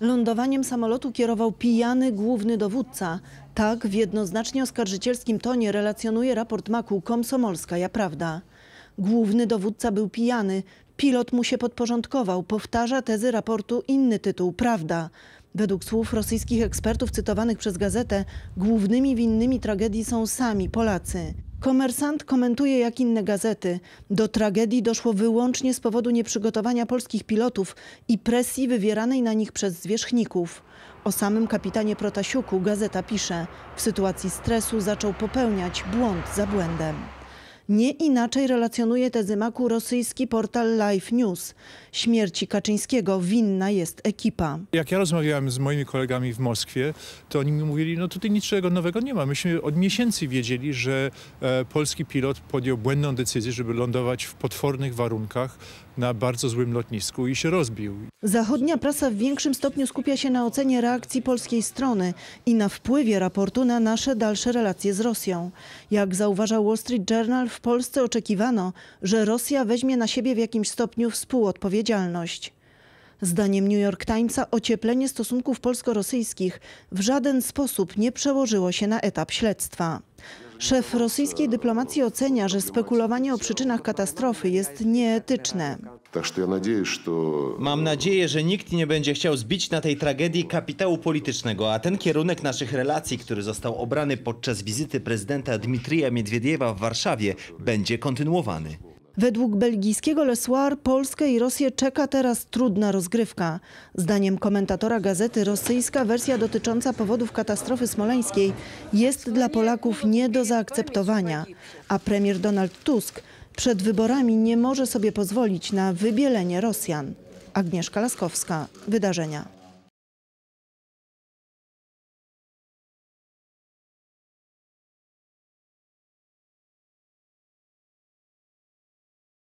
Lądowaniem samolotu kierował pijany główny dowódca. Tak w jednoznacznie oskarżycielskim tonie relacjonuje raport Maku Komsomolska Prawda. Główny dowódca był pijany, pilot mu się podporządkował, powtarza tezy raportu inny tytuł Prawda. Według słów rosyjskich ekspertów cytowanych przez gazetę, głównymi winnymi tragedii są sami Polacy. Komersant komentuje jak inne gazety. Do tragedii doszło wyłącznie z powodu nieprzygotowania polskich pilotów i presji wywieranej na nich przez zwierzchników. O samym kapitanie Protasiuku gazeta pisze, w sytuacji stresu zaczął popełniać błąd za błędem. Nie inaczej relacjonuje tezy Maku rosyjski portal Live News. Śmierci Kaczyńskiego winna jest ekipa. Jak ja rozmawiałem z moimi kolegami w Moskwie, to oni mi mówili, no tutaj niczego nowego nie ma. Myśmy od miesięcy wiedzieli, że e, polski pilot podjął błędną decyzję, żeby lądować w potwornych warunkach na bardzo złym lotnisku i się rozbił. Zachodnia prasa w większym stopniu skupia się na ocenie reakcji polskiej strony i na wpływie raportu na nasze dalsze relacje z Rosją. Jak zauważa Wall Street Journal, w Polsce oczekiwano, że Rosja weźmie na siebie w jakimś stopniu współodpowiedzialność. Zdaniem New York Timesa ocieplenie stosunków polsko-rosyjskich w żaden sposób nie przełożyło się na etap śledztwa. Szef rosyjskiej dyplomacji ocenia, że spekulowanie o przyczynach katastrofy jest nieetyczne. Mam nadzieję, że nikt nie będzie chciał zbić na tej tragedii kapitału politycznego, a ten kierunek naszych relacji, który został obrany podczas wizyty prezydenta Dmitrija Miedwiediewa w Warszawie, będzie kontynuowany. Według belgijskiego Le Soir Polskę i Rosję czeka teraz trudna rozgrywka. Zdaniem komentatora gazety rosyjska wersja dotycząca powodów katastrofy smoleńskiej jest dla Polaków nie do zaakceptowania, a premier Donald Tusk przed wyborami nie może sobie pozwolić na wybielenie Rosjan. Agnieszka Laskowska, Wydarzenia.